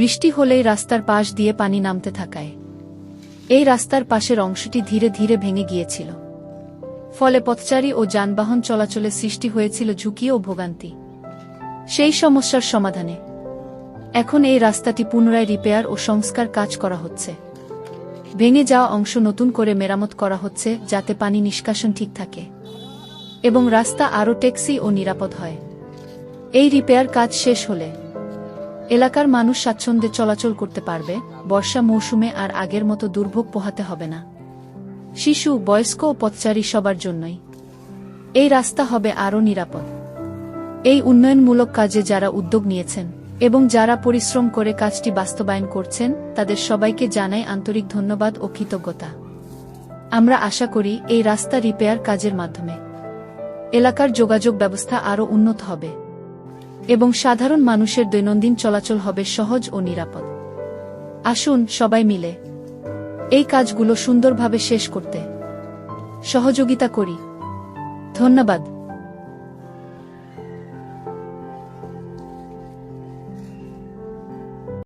বৃষ্টি হলেই রাস্তার পাশ দিয়ে পানি নামতে থাকায়। এই রাস্তার পাশের অংশটি ধীরে ধীরে ভেঙে গিয়েছিল। ফলে পথচারী ও যানবাহন চলাচলে সৃষ্টি হয়েছিল ঝুঁকি ও ভোগান্তি। সেই সমস্যার সমাধানে এখন এই রাস্তাটি পুনরায় রিপেয়ার ও সংস্কার কাজ করা হচ্ছে। ভেঙে যাওয়া অংশ নতুন করে মেরামত করা হচ্ছে যাতে পানি নিষ্কাশন ঠিক থাকে এবং রাস্তা আরও ট্যাক্সি ও নিরাপদ হয়। এই রিপেয়ার কাজ শেষ হলে এলাকার মানুষ স্বাচ্ছন্দ্যে চলাচল করতে পারবে, বর্ষা মৌসুমে আর আগের মতো দুর্ভোগ পোহাতে হবে না। শিশু, বয়স্ক ও পথচারী সবার জন্যই। এই রাস্তা হবে আরও নিরাপদ। এই উন্নয়নমূলক কাজে যারা উদ্যোগ নিয়েছেন এবং যারা পরিশ্রম করে কাজটি বাস্তবায়ন করছেন, তাদের সবাইকে জানাই আন্তরিক ধন্যবাদ ও কৃতজ্ঞতা। আমরা আশা করি এই রাস্তা রিপেয়ার কাজের মাধ্যমে এলাকার যোগাযোগ ব্যবস্থা আরও উন্নত হবে। এবং সাধারণ মানুষের দৈনন্দিন চলাচল হবে সহজ ও নিরাপদ। আসুন সবাই মিলে এই কাজগুলো সুন্দরভাবে শেষ করতে সহযোগিতা করি। ধন্যবাদ।